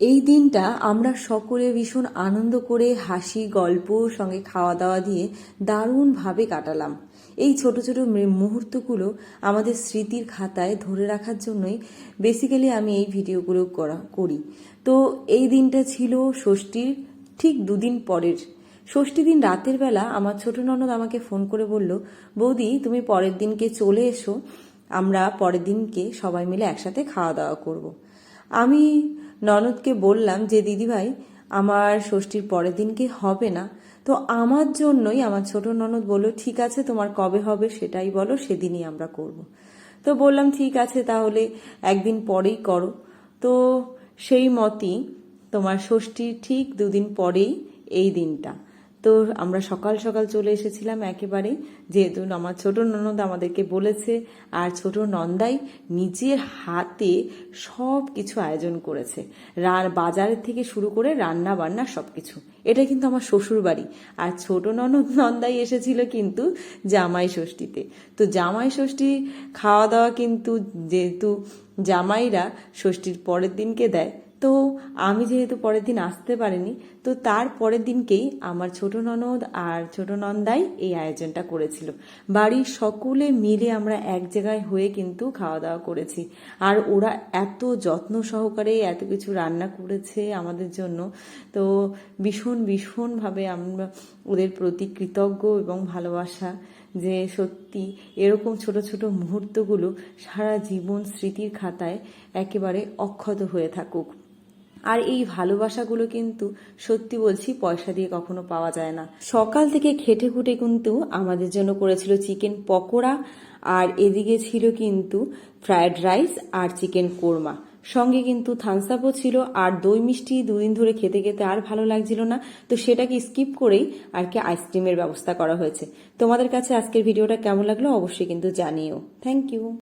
এই দিনটা আমরা সকলে ভীষণ আনন্দ করে হাসি, গল্প, সঙ্গে খাওয়া দাওয়া দিয়ে দারুণভাবে কাটালাম। এই ছোট ছোট মুহূর্তগুলো আমাদের স্মৃতির খাতায় ধরে রাখার জন্যই বেসিক্যালি আমি এই ভিডিওগুলো করা, করি। তো এই দিনটা ছিল ষষ্ঠীর ঠিক দুদিন পরের। ষষ্ঠী দিন রাতের বেলা আমার ছোট ননদ আমাকে ফোন করে বলল, বৌদি, তুমি পরের দিনকে চলে এসো। আমরা পরের দিনকে সবাই মিলে একসাথে খাওয়া দাওয়া করব। আমি ননদকে বললাম যে, দিদিভাই, আমার ষষ্ঠীর পরের দিনকে হবে না? তো আমার জন্যই আমার ছোট ননদ বলল, ঠিক আছে, তোমার কবে হবে সেটাই বলো, সেদিনই আমরা করব। তো বললাম, ঠিক আছে, তাহলে একদিন পরেই করো। তো সেই মতই তোমার ষষ্ঠীর ঠিক দুদিন পরেই এই দিনটা। তো আমরা সকাল সকাল চলে এসেছিলাম একেবারে, যেহেতু আমার ছোট ননদ আমাদেরকে বলেছে, আর ছোট নন্দাই নিজের হাতে সব কিছু আয়োজন করেছে। বাজারের থেকে শুরু করে রান্না বান্না সব কিছু এটা কিন্তু আমার শ্বশুর বাড়ি আর ছোট ননদ, নন্দাই এসেছিল কিন্তু জামাই ষষ্ঠীতে। তো জামাই ষষ্ঠী খাওয়া দাওয়া কিন্তু যেহেতু জামাইরা ষষ্ঠীর পরের দিনকে দেয় তো আমি যেহেতু পরের দিন আসতে পারিনি, তো তার পরের দিনকেই আমার ছোট ননদ আর ছোট নন্দাই এই আয়োজনটা করেছিল। বাড়ির সকলে মিলে আমরা এক জায়গায় হয়ে কিন্তু খাওয়া দাওয়া করেছি। আর ওরা এত যত্ন সহকারে এত কিছু রান্না করেছে আমাদের জন্য। তো ভীষণ, ভীষণভাবে আমরা ওদের প্রতি কৃতজ্ঞ এবং ভালোবাসা যে সত্যি এরকম ছোট ছোট মুহূর্তগুলো সারা জীবন স্মৃতির খাতায় একেবারে অক্ষত হয়ে থাকুক। আর এই ভালোবাসাগুলো কিন্তু সত্যি বলছি পয়সা দিয়ে কখনো পাওয়া যায় না। সকাল থেকে খেটে খুঁটে কিন্তু আমাদের জন্য করেছিল চিকেন পকোড়া, আর এদিকে ছিল কিন্তু ফ্রায়েড রাইস আর চিকেন কোরমা। সঙ্গে কিন্তু থামস আপও ছিল, আর দই মিষ্টি দুদিন ধরে খেতে খেতে আর ভালো লাগছিল না, তো সেটাকে স্কিপ করেই আর কি আইসক্রিমের ব্যবস্থা করা হয়েছে। তোমাদের কাছে আজকের ভিডিওটা কেমন লাগল অবশ্যই কিন্তু জানিও। Thank you